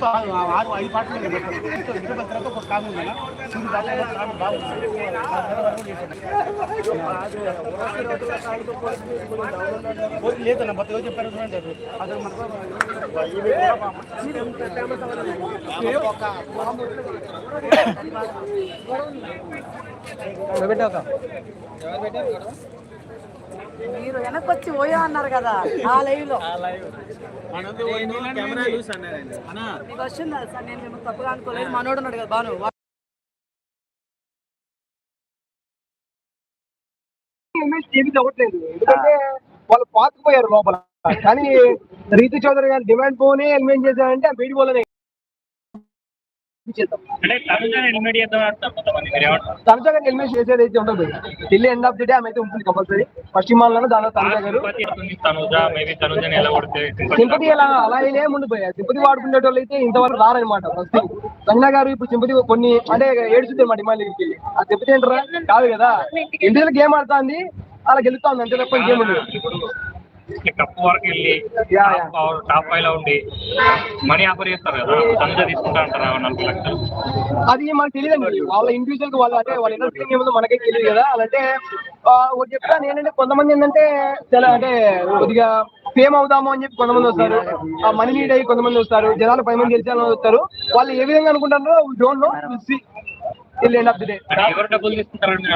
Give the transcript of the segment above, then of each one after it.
మొత్తం ఆరు ఐదు పాటలు ఉన్నాయి తర్వాత ఒక సాంగ్ సూర్యుడు సాంగ్ బాగుంది లేదన్న మొత్తం ఎవరు చెప్పారు చూడండి అసలు మనకు మీరు వెనక్కి వచ్చి పోయా అన్నారు కదా ఆ లైవ్. లో మీకు వచ్చిందా? సార్ నేను మిమ్మల్ని తప్పుగా అనుకోలేదు. మనోడు ఉన్నాడు కదా బాను ఏమీ అవ్వట్లేదు ఎందుకంటే వాళ్ళు పాతుకుపోయారు లోపల. కానీ రీతి చౌదరి గారు డిమాండ్ పోనే ఎలిమెంట్ చేశారంటే బయటి పోలనే గారిని ఎలిమెంట్ చేసేది అయితే ఉండదు Delhi end of the day ఆమె అయితే ఉంటుంది కంపల్సరీ పశ్చిమ మాలలో దానిలో తనజా గారు. సింపతి ఎలా అలా అలా అయినే ఉండిపోయా? సింపతి వాడుకునే వాళ్ళు అయితే ఇంతవరకు రారనమాట ఫస్ట్ సంజన గారు ఇప్పుడు సింపతి కొన్ని అంటే ఏడుస్తుంది అనమాట హిమాలయ దగ్గరికి వెళ్ళి. ఆ సింపతి ఏంటరా? కాదు కదా. ఇండియాలో గేమ్ ఆడుతుంది అలా గెలుస్తా ఉంది అంతే తప్ప గేమ్ ఉండదు. కప్పు వరకు వెళ్ళి. టాప్ ఫైవ్లో ఉండి మనీ ఆఫర్ చేస్తారు కదా? తనుజ తీసుకుంటా అంటారా నలభై లక్షలు? అది మనకు తెలియదండి. వాళ్ళ ఇండివిజువల్గా వాళ్ళు అంటే వాళ్ళ ఇన్నర్ ఫీలింగ్ ఏమో మనకే తెలియదు కదా. అలాంటే ఆ, ఒకటి చెప్తాను ఏంటంటే కొంతమంది ఏంటంటే చాలా అంటే కొద్దిగా ఫేమ్ అవుదాము అని చెప్పి కొంతమంది వస్తారు. మనీ నీడ్ అయ్యి కొంతమంది వస్తారు. జనాలు పది మంది గెలిచాలని వస్తారు. వాళ్ళు ఏ విధంగా అనుకుంటారో don't know end of the day ఎవరు డబ్బులు తీసుకుంటారండి?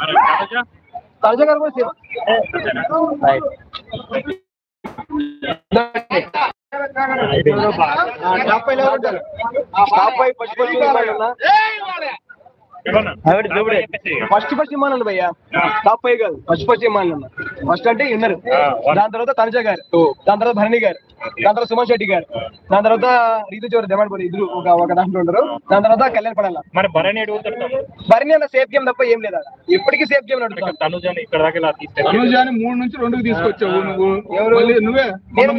మరి తరజా గారు కూడా ఉంటారు? ఫస్ట్ ఫస్ట్ ఇమ్మానండి భయ్య టాప్ ఫైవ్ కాదు ఫస్ట్ ఫస్ట్ ఇమ్మానండి ఫస్ట్ అంటే విన్నర్. దాని తర్వాత తనుజ గారు దాని తర్వాత భరణి గారు దాని తర్వాత సుమన్ శెట్టి గారు దాని తర్వాత రీతు చోరు డిమాండ్ పడి ఇద్దరు ఒక ఒక దాంట్లో ఉండరు. దాని తర్వాత కళ్యాణ్ పడాల. మరి భరణి భరణి అన్న సేఫ్ గేమ్ తప్ప ఏం లేదా? ఎప్పటికీ సేఫ్ గేమ్ తనుజని మూడు నుంచి రెండుకి తీసుకొచ్చావు. నువ్వు నువ్వే.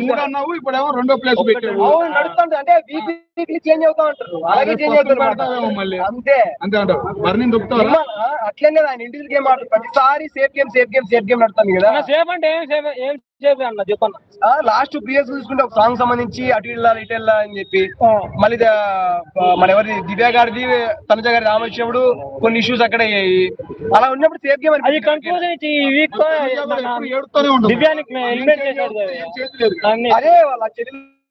మూడు అన్నావు ఇప్పుడేమో రెండో ప్లేస్ పెట్టావు. నడుస్తుంటారు అంటే వీక్లీ చేంజ్ అవుతా ఉంటారు. అలాగే చేంజ్ అవుతారు మళ్ళీ. అంతే. అంతే అంటావు. ఆ, అట్లనే ఆయన. ఇండివిజువల్ గేమ్ ఆడుతుంది ప్రతిసారి safe game safe game safe game నడుతుంది కదా. సేఫ్ అంటే ఏం సేఫ్ ఏం సేఫ్ అన్న చెప్పన్న. లాస్ట్ ఇయర్స్ చూసుకుంటే ఒక సాంగ్ సంబంధించి అటు వెళ్ళాలి ఇటు వెళ్ళాలి అని చెప్పి మళ్ళీ మన ఎవరి దివ్య గారిది తనుజ గారి రామ వచ్చినప్పుడు కొన్ని ఇష్యూస్ అక్కడ అయ్యాయి అలా ఉన్నప్పుడు సేఫ్ గేమ్ అది ఉండవు దివ్యానికి అదే వాళ్ళ చెల్లి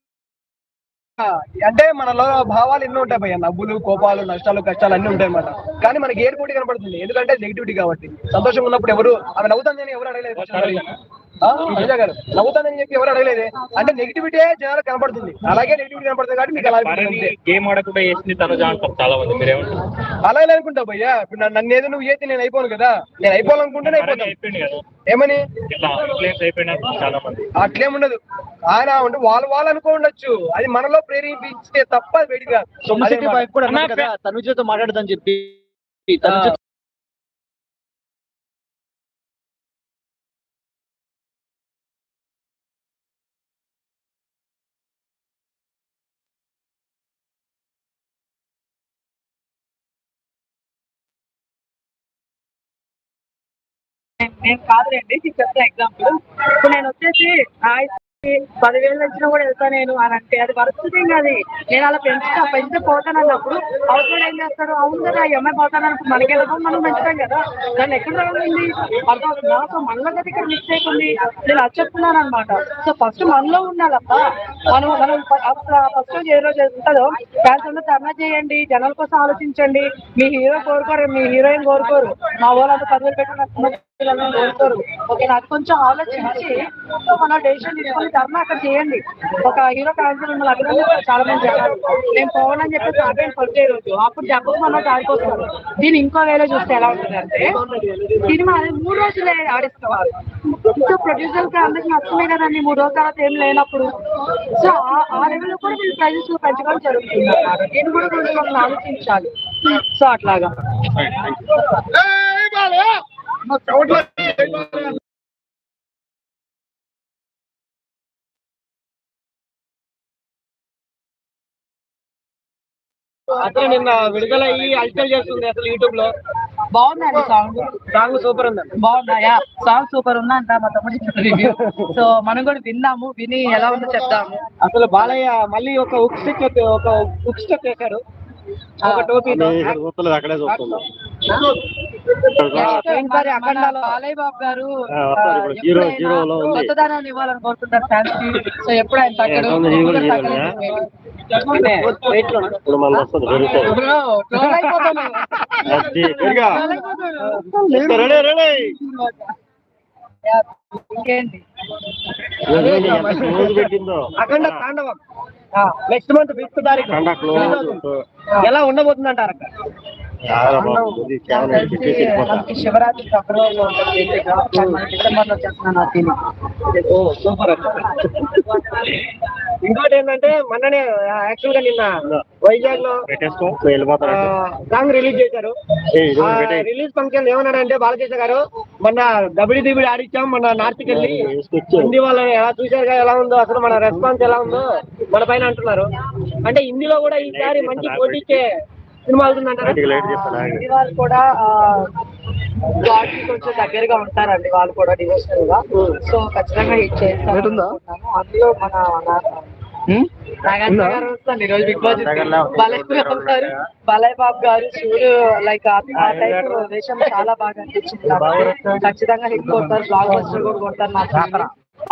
అంటే మనలో భావాలు ఎన్నో ఉంటాయి భయ్య. నవ్వులు కోపాలు నష్టాలు కష్టాలు అన్ని ఉంటాయి అన్నమాట. కానీ మనకి ఏర్పోటీ కనబడుతుంది కనపడుతుంది. ఎందుకంటే నెగిటివిటీ కాబట్టి. సంతోషంగా ఉన్నప్పుడు ఎవరు ఆమె నవ్వుతుందని ఎవరు అడగలేదు. గారు నవ్వుతానని చెప్పి ఎవరు అడగలేదే. అంటే నెగిటివిటీ జనాలకు కనపడుతుంది. అలాగే నెగిటివిటీ కనపడుతుంది కాబట్టి మీకు అలా అనిపిస్తుంది భరణి అంతే. గేమ్ ఆడకుండా వేసింది తనుజ అంటారు చాలా మంది మీరేమంటారు? అలా ఎలా అనుకుంటావు భయ్యా? ఇప్పుడు నన్ను- ఏదో నువ్వు చేస్తే నేను అయిపోను కదా. నేను అయిపోవాలనుకుంటేనే భరణి అయిపోతాను. ఏమని? మంది. అట్లేముండదు ఆయన ఉంటే వాళ్ళు వాళ్ళు అనుకోండొచ్చు అది మనలో ప్రేరేపిస్తే తప్ప అన్నారు కదా తనుజతో మాట్లాడదని చెప్పి తనుజ నేను కాదులేండి నీకు చెప్తా ఎగ్జాంపుల్ ఇప్పుడు నేను వచ్చేసి పదివేలు వచ్చినా కూడా వెళ్తా నేను అని అంటే అది పరిస్థితి అది నేను అలా పెంచుతా పెంచి పోతాను అన్నప్పుడు అవసరం ఏం చేస్తాడు? అవును కదా ఈ అమ్మాయి పోతాను మనకి వెళ్ళడం మనం పెంచుతాం కదా. దాన్ని ఎక్కడ రావాలండి అర్థం నాకు మనలో కదా ఇక్కడ మిస్టేక్ ఉంది నేను అది చెప్తున్నాను అనమాట సో ఫస్ట్ మనలో ఉండాలప్ప. మనం మనం ఫస్ట్ రోజు ఏ రోజు ఉంటుందో ఫ్యాన్స్ ధర్నా చేయండి జనాల కోసం ఆలోచించండి. మీ హీరో కోరుకోరు మీ హీరోయిన్ కోరుకోరు. మా వాళ్ళు వాళ్ళంతా పదివేలు పిల్లలను కోరుతారు ఓకే నాకు కొంచెం ఆలోచించి మన డెసిషన్ తీసుకొని ధర్నా అక్కడ చేయండి. ఒక హీరో క్యాన్సర్ ఉన్న అక్కడ చాలా మంది చెప్పారు. నేను పోవాలని చెప్పి ఆపేయండి ఫస్ట్ డే రోజు అప్పుడు దెబ్బకు మనం ఆడిపోతారు దీన్ని ఇంకో వేలో చూస్తే ఎలా ఉంటుందంటే సినిమా అది మూడు రోజులే ఆడిస్తారు. సో ప్రొడ్యూసర్కి అందరికి నచ్చమే కదండి మూడు రోజుల తర్వాత ఏం లేనప్పుడు. సో ఆ- ఆ లెవెల్లో కూడా వీళ్ళు ప్రైజెస్ పెంచడం జరుగుతుంది. అన్నమాట దీన్ని కూడా కొంచెం ఆలోచించాలి. సో అట్లాగా. అసలు నిన్న విడుదల అయ్యి అల్చల్ చేస్తుంది అసలు యూట్యూబ్లో. బాగుందండి సాంగ్ సాంగ్ సూపర్ ఉందండి. బాగుందా? యా సాంగ్ సూపర్ ఉందా అంట మా తమ్ముడు రివ్యూ సో మనం కూడా విన్నాము విని ఎలా ఉందో చెప్తాము అసలు బాలయ్య మళ్ళీ ఒక ఉక్ స్టిక్ ఒక ఉక్ స్టెప్ వేశారు ఒక టోపీ చూస్తలేదు అక్కడే చూస్తున్నాం అఖండాలో బాలయ్య బాబు గారు. కొత్తదనాన్ని ఇవ్వాలని కోరుకుంటారు ఫ్యాన్స్ సో ఎప్పుడు ఆయన తగ్గడు అఖండ తాండవం. నెక్స్ట్ మంత్ ఫిఫ్త్ తారీఖు. ఎలా ఉండబోతుంది అంటారు అక్క నాకు తెలిసి మనకి శివరాత్రి సూపర్ ఇంకోటి ఏంటంటే మొన్ననే యాక్చువల్గా నిన్న వైజాగ్లో సాంగ్ రిలీజ్ చేశారు. రిలీజ్ ఫంక్షన్ ఏమన్నాడంటే బాలకృష్ణ గారు మొన్న దబిడి దిబిడి ఆడిచ్చాం మన నార్త్కి వెళ్ళి. హిందీ వాళ్ళని ఎలా చూశారు ఎలా ఉందో అసలు మన రెస్పాన్స్ ఎలా ఉందో మన పైన అంటున్నారు. అంటే హిందీలో కూడా ఈసారి మంచి పోటీ ఇచ్చే సినిమా అవుతుందంటారా లేట్ చెప్తాను ఇది వాళ్ళు కూడా గాడ్ కొంచెం దగ్గరగా ఉంటారండి వాళ్ళు కూడా డివోషనల్గా సో ఖచ్చితంగా హిట్ చేస్తారు అనుకుంటున్నాను. అందులో మన నాగార్జున గారు వస్తుంది ఈరోజు బిగ్ బాస్ బాలయ్య బాబు గారు బాలయ్య బాబు గారు శివుడు లైక్ ఆ టైప్ వేషం చాలా బాగా అనిపించింది నాకు. ఖచ్చితంగా హిట్ కొడతారు బ్లాక్ బస్టర్ కూడా కొడతారు నాకు.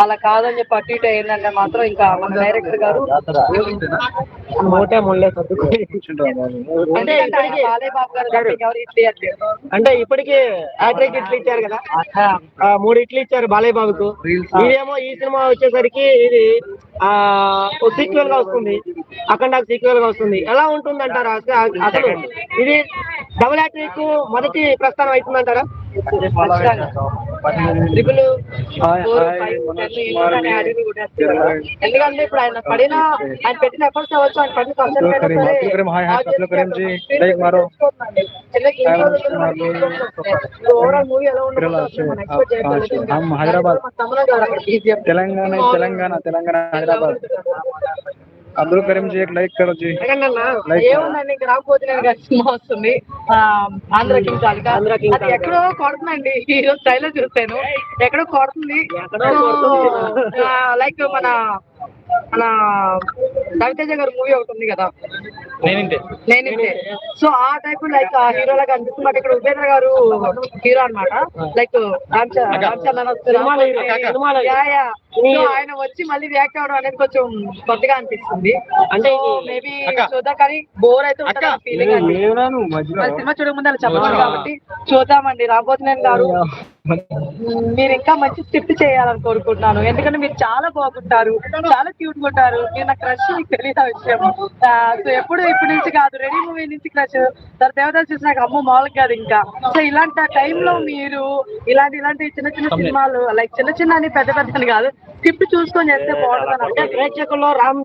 అలా కాదని చెప్పి అటు ఇటు ఏంటంటే మాత్రం ఇంకా మన డైరెక్టర్ గారు అంటే ఇప్పటికి హ్యాట్రిక్ ఇట్లు ఇచ్చారు కదా? మూడు ఇట్లు ఇచ్చారు బాలయ్య బాబుకు ఇదేమో ఈ సినిమా వచ్చేసరికి ఇది ఆ సీక్వెల్గా వస్తుంది. అఖండ సీక్వెల్గా వస్తుంది. ఎలా ఉంటుంది అంటారా అసలు ఇది డబుల్ హ్యాట్రిక్ మొదటి ప్రస్థానం అవుతుందంటారా? ఖచ్చితంగా. ట్రిపుల్ ఫోర్ ఫైవ్ టెన్ ఇవన్నీ ఆయన యాడికి కొట్టేస్తున్నారు ఎందుకంటే ఇప్పుడు ఆయన పడిన ఆయన పెట్టిన ఎఫర్ట్స్ అవ్వచ్చు ఆయన పడిన ఓవరాల్ మూవీ ఎలా ఉండదు హైదరాబాద్ తెలంగాణ తెలంగాణ తెలంగాణ హైదరాబాద్ అందరూ కరీం చేయక లైక్ కరో జీ ఏముందండి ఇక్కడ భోజనానికి సినిమా వస్తుంది. ఆంధ్ర కింగ్ కాదు ఆంధ్ర కింగ్ అది ఎక్కడో కొడుతుందండి. ఈ రోజు ట్రైలర్ చూస్తాను. ఎక్కడో కొడుతుంది. లైక్ మన మన రవితేజ గారి మూవీ ఒకటి ఉంది కదా. నేనింతే. సో ఆ టైప్ లైక్ ఆ హీరో లాగా అనిపిస్తుంది. బట్ ఇక్కడ ఉపేంద్ర గారు హీరో అన్నమాట. లైక్. ఆయన వచ్చి మళ్ళీ రియాక్ట్ అవడం అనేది కొంచెం కొత్తగా అనిపిస్తుంది. అంటే మేబీ చూద్దాం. కానీ బోర్ అయితే ఫీలింగ్ సినిమా చూడక ముందు అలా చెప్పాలి కాబట్టి చూద్దామండి. రాబోతున్నాను గారు. మీరు ఇంకా మంచి స్క్రిప్ట్ చేయాలని కోరుకుంటున్నాను ఎందుకంటే మీరు చాలా బాగుంటారు చాలా క్యూట్గా ఉంటారు మీరు నా క్రష్ మీకు తెలియదు ఆ విషయం సో ఎప్పుడు ఇప్పటి నుంచి కాదు రెడీ మూవీ నుంచి క్రష్ తర్వాత దేవతలు చూసి నాకు అమ్మ మామూలుగా కాదు ఇంకా సో ఇలాంటి టైంలో మీరు ఇలాంటి ఇలాంటి చిన్న చిన్న సినిమాలు లైక్ చిన్న చిన్న అని పెద్ద పెద్ద కాదు స్క్రిప్ట్ చూసుకొని చేస్తే బాగుంటుంది అంటే ప్రేక్షకుల్లో రామ్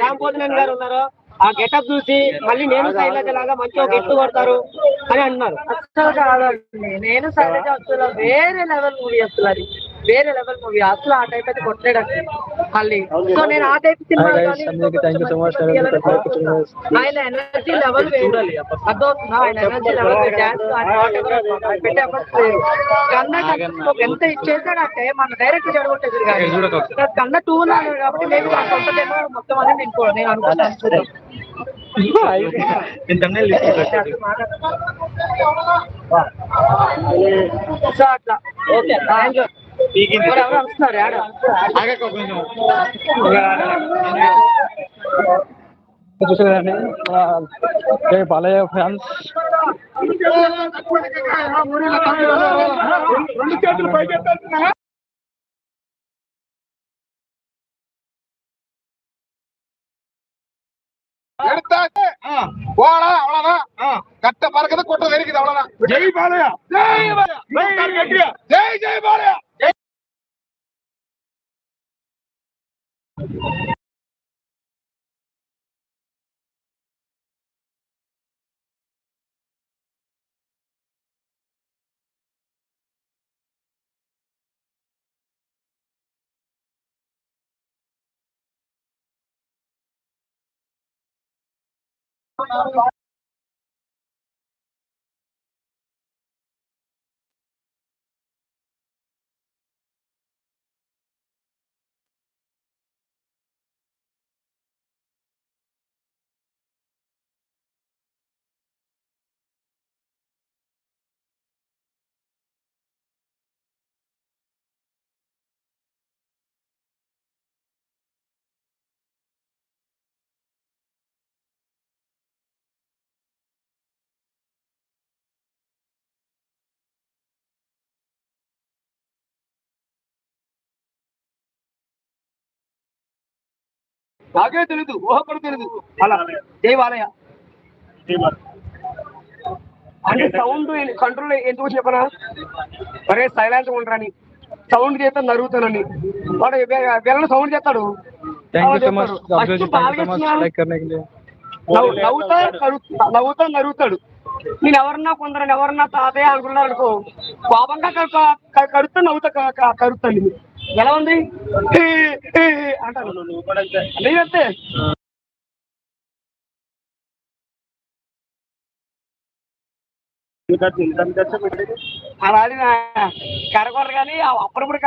రామ్ పోతినేని గారు ఉన్నారు ఆ గెటప్ చూసి మళ్ళీ నేను శైలజ లాగా మంచి ఒక ఎత్తు కొడతారు అని అసలు కాదండి నేను శైలజ అసలు వేరే లెవెల్ మూవీ అసలు అది. వేరే లెవెల్ మూవీ అసలు ఆ టైప్ అయితే కొట్టలేడండి మళ్ళీ. సో నేను ఆ టైప్. ఆయన ఎనర్జీ లెవెల్ అర్థమవుతుందా ఆయన ఎనర్జీ లెవెల్ డాన్స్ వేరు. కన్నా ఎంత ఇచ్చేసాడంటే మన డైరెక్ట్ జరగొట్టేది కానీ కన్నా టూ ఉన్నాడు కాబట్టి మొత్తం అని నేను నేను అనుకుంటాను సో అట్లా ఓకే థ్యాంక్ యూ ఎవరు వస్తున్నారు యాడ చూసారండి జై బాలయ్య ఫ్యాన్స్ எடுத்தாச்சு. போடா அவ்வளவுதான். கட்ட பறக்குது கொட்ட வெறிக்குது அவ்வளவுதான். ஜெய் பாலையா. ஜெய் பாலையா. ஜெய் ஜெய் பாலையா. Um, నాకే తెలీదు ఊహ కూడా తెలీదు. అలా దేవాలయ. అంటే సౌండ్ కంట్రోల్ ఎందుకు చెప్పనా? మరే సైలెంట్ ఉండరని సౌండ్ చేస్తే నరుగుతానని. వాడు వెళ్ళిన సౌండ్ చేస్తాడు. నవ్వుతా నరుగుతాడు నేను ఎవరన్నా కొందరు ఎవరన్నా తాతయ్య అనుకున్నారు అనుకో పాపంగా కడుతా నవ్వుతా కడుతాను ఎలా ఉంది? అంటాను నేనంతే అలాది కరగొర్ర కానీ అప్పుడప్పుడు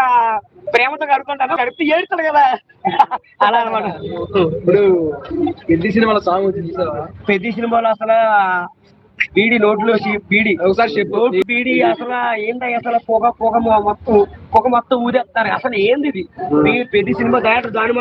ప్రేమతో కడుకుంటాను కడిపి ఏడుతాడు కదా. అలా అనమాట. ఇప్పుడు పెద్ద సినిమాలో సాంగ్ వచ్చింది పెద్ద సినిమాలో అసలు బీడి నోట్లో బీడి. ఒకసారి చెప్పు. బీడి అసలు ఏంది అసలు పొగ పొగ మొత్తం పొగ మొత్తం ఊదేస్తారు అసలు ఏంది ఇది పెద్ద సినిమా డైరెక్టర్ దాని